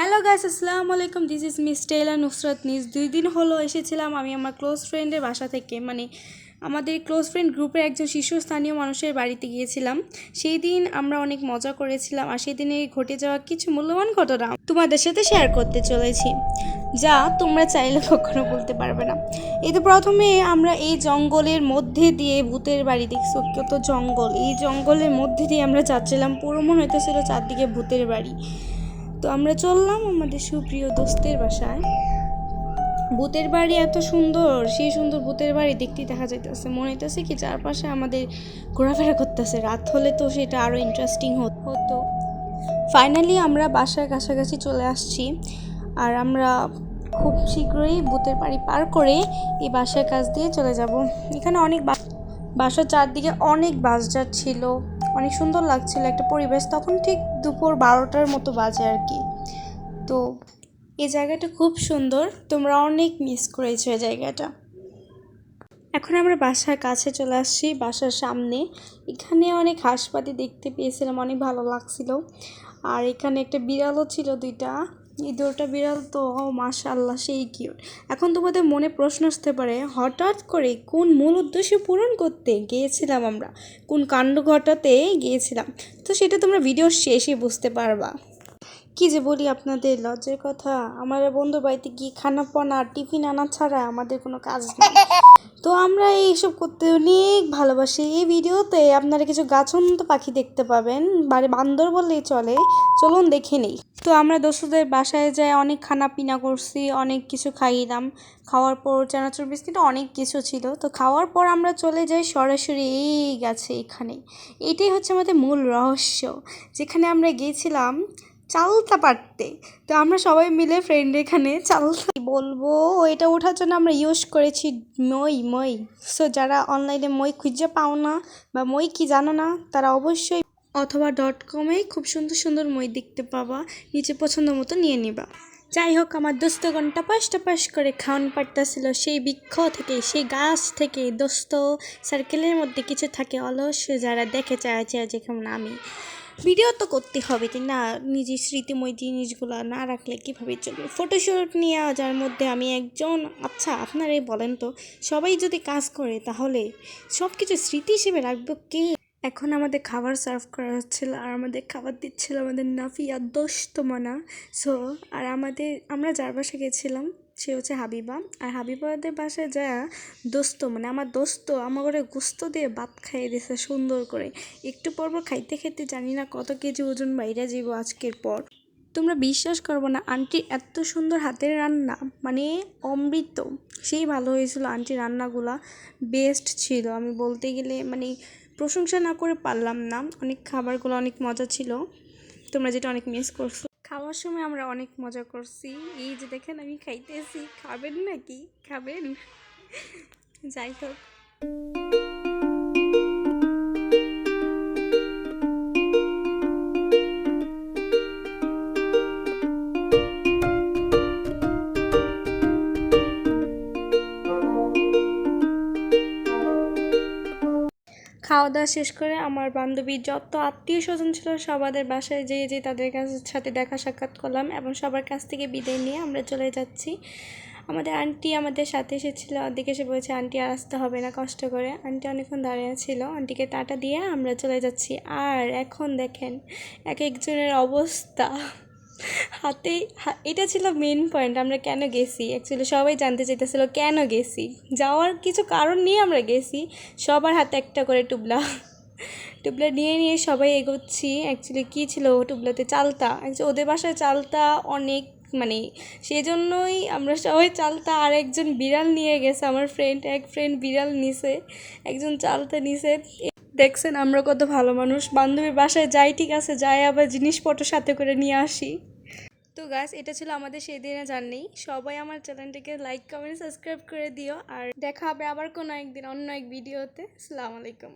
Hello guys আসসালামু আলাইকুম। This is miss টেলা নুসরাত নিজ দুই দিন হলো এসেছিলাম আমি আমার ক্লোজ ফ্রেন্ডের বাসা থেকে। মানে আমাদের ক্লোজ ফ্রেন্ড গ্রুপের একজন শীর্ষস্থানীয় মানুষের বাড়িতে গিয়েছিলাম। সেই দিন আমরা অনেক মজা করেছিলাম আর সেই দিনে ঘটে যাওয়া কিছু মূল্যবান ঘটনা তোমাদের সাথে শেয়ার করতে চলেছি। যা তোমরা চাইলে কখনো বলতে পারবে না। এই তো প্রথমে আমরা এই জঙ্গলের মধ্যে দিয়ে ভূতের বাড়ি দেখছ। কত জঙ্গল। এই জঙ্গলের মধ্যে দিয়ে আমরা যাচ্ছিলাম। পুরো মনে হইতেছিল চারদিকে ভূতের বাড়ি। তো আমরা চললাম আমাদের সুপ্রিয় দোস্তের বাসায়। ভূতের বাড়ি এত সুন্দর, সেই সুন্দর ভূতের বাড়ি দেখতে দেখা যাইতেছে। মনে হইতেছে কি চারপাশে আমাদের ঘোরাফেরা করতেছে। রাত হলে তো সেটা আরও ইন্টারেস্টিং হতো ফাইনালি আমরা বাসার কাছাকাছি চলে আসছি আর আমরা খুব শীঘ্রই ভূতের বাড়ি পার করে এই বাসার কাছ দিয়ে চলে যাব। এখানে অনেক বাসার চারদিকে অনেক বাস ছিল অনেক সুন্দর লাগছিল একটা পরিবেশ। তখন ঠিক দুপুর বারোটার মতো বাজে আর কি। তো এই জায়গাটা খুব সুন্দর। তোমরা অনেক মিস করেছ এই জায়গাটা। এখন আমরা বাসার কাছে চলে আসছি, বাসার সামনে। এখানে অনেক হাঁসপাতি দেখতে পেয়েছিলাম, অনেক ভালো লাগছিল। আর এখানে একটা বিড়ালও ছিল দুইটা। এই দুটা বিড়াল তো, ও মাশাল্লাহ সেই কিউট এখন তোমাদের মনে প্রশ্ন আসতে পারে, হঠাৎ করে কোন মূল উদ্দেশ্য পূরণ করতে গিয়েছিলাম আমরা? কোন কাণ্ড ঘটাতে গিয়েছিলাম? তো সেটা তোমরা ভিডিওর শেষে বুঝতে পারবা। কি যে বলি আপনাদের, লজ্জার কথা। আমার বন্ধুর বাড়িতে গিয়ে খানা পানা টিফিন আনা ছাড়া আমাদের কোনো কাজ নেই। তো আমরা এইসব করতে অনেক ভালোবাসি। এই ভিডিওতে আপনারা কিছু গাছন্ত পাখি দেখতে পাবেন। বাড়ি বান্দর বললেই চলে। চলুন দেখে নেই। তো আমরা দোস্তদের বাসায় যাই, অনেক খানা পিনা করছি, অনেক কিছু খাইলাম। খাওয়ার পর চানাচুর বিস্কিট অনেক কিছু ছিল। তো খাওয়ার পর আমরা চলে যাই সরাসরি এই গাছে এখানে। এটাই হচ্ছে আমাদের মূল রহস্য। যেখানে আমরা গিয়েছিলাম চালতা পারতে। তো আমরা সবাই মিলে ফ্রেন্ড এখানে চালতা বলব? এটা ওঠার জন্য আমরা ইউজ করেছি মই মই। সো যারা অনলাইনে মই খুঁজে পাও না বা মই কি জানো না, তারা অবশ্যই অথবা ডট কমে খুব সুন্দর সুন্দর মই দেখতে পাবা নিচে পছন্দ মতো নিয়ে নিবা। যাই হোক, আমার দোস্ত টাপাস টাপাস করে খাওয়ান পারতেছিল, সেই বৃক্ষ থেকে, সেই গাছ থেকে, দোস্ত সার্কেলের মধ্যে কিছু থাকে অলস, যারা দেখে চায় চায় যে কেমন আমি। ভিডিও তো করতে হবে কি না, নিজের স্মৃতিময় জিনিসগুলো না রাখলে কীভাবে চলবে? ফটোশ্যুট নিয়ে যার মধ্যে আমি একজন আচ্ছা আপনারাই বলেন তো, সবাই যদি কাজ করে তাহলে সব কিছু স্মৃতি হিসেবে রাখব কে? এখন আমাদের খাবার সার্ভ করা হচ্ছিল, আর আমাদের খাবার দিচ্ছিল আমাদের নাফিয়া দোস্তমনা সো আর আমাদের, আমরা যার বাসায় গেছিলাম সে হচ্ছে হাবিবা। আর হাবিবাদের বাসায় যা দোস্ত মানে আমার দোস্ত আমার ঘরে গুস্ত দিয়ে ভাত খাইয়ে দিয়েছে সুন্দর করে। একটু পর খাইতে খাইতে জানি না কত কেজি ওজন বাইরে যাব আজকের পর। তোমরা বিশ্বাস করব না আন্টির এত সুন্দর হাতের রান্না মানে অমৃত। সেই ভালো হয়েছিল আন্টির রান্নাগুলা বেস্ট ছিল। আমি বলতে গেলে মানে প্রশংসা না করে পারলাম না। অনেক খাবারগুলো অনেক মজা ছিল। তোমরা যেটা অনেক মিস করছ। খাওয়ার সময় আমরা অনেক মজা করছি। এই যে দেখেন আমি খাইতেছি। খাবেন নাকি? খাবেন। যাই হোক। খাওয়া দাওয়া শেষ করে আমার বান্ধবীর যত আত্মীয় স্বজন ছিল সবাদের বাসায় যেয়ে যে তাদের কাছ সাথে দেখা সাক্ষাৎ করলাম এবং সবার কাছ থেকে বিদায় নিয়ে আমরা চলে যাচ্ছি। আমাদের আন্টি আমাদের সাথে এসেছিল। ওদিকে এসে বলেছে, আন্টি আর আসতে হবে না, কষ্ট করে। আন্টি অনেকক্ষণ দাঁড়িয়ে ছিল। আন্টিকে টাটা দিয়ে আমরা চলে যাচ্ছি। আর এখন দেখেন এক একজনের অবস্থা। হাতে এটা ছিল মেন পয়েন্ট আমরা কেন গেছি? অ্যাকচুয়ালি সবাই জানতে চাইতেছিল কেন গেছি? যাওয়ার কিছু কারণ নিয়ে আমরা গেছি, সবার হাতে একটা করে টুবলা। টুবলা নিয়ে নিয়ে সবাই এগোচ্ছি। অ্যাকচুয়ালি কী ছিল টুবলাতে? চালতা। ওদের বাসায় চালতা অনেক মানে সেজন্যই আমরা সবাই চালতা। আর একজন বিড়াল নিয়ে গেছে, আমার ফ্রেন্ড এক ফ্রেন্ড বিড়াল নিছে, একজন চালতা নিছে। দেখছেন, আমরা কত ভালো মানুষ। বান্ধবীর বাসায় যাই, ঠিক আছে, যাই, আবার জিনিসপত্র সাথে করে নিয়ে আসি। তো গাছ এটা ছিল আমাদের সেই দিনে জার্নি সবাই আমার চ্যানেলটিকে লাইক কমেন্ট সাবস্ক্রাইব করে দিও। আর দেখা হবে আবার কোনো একদিন অন্য এক ভিডিওতে আসসালামু আলাইকুম।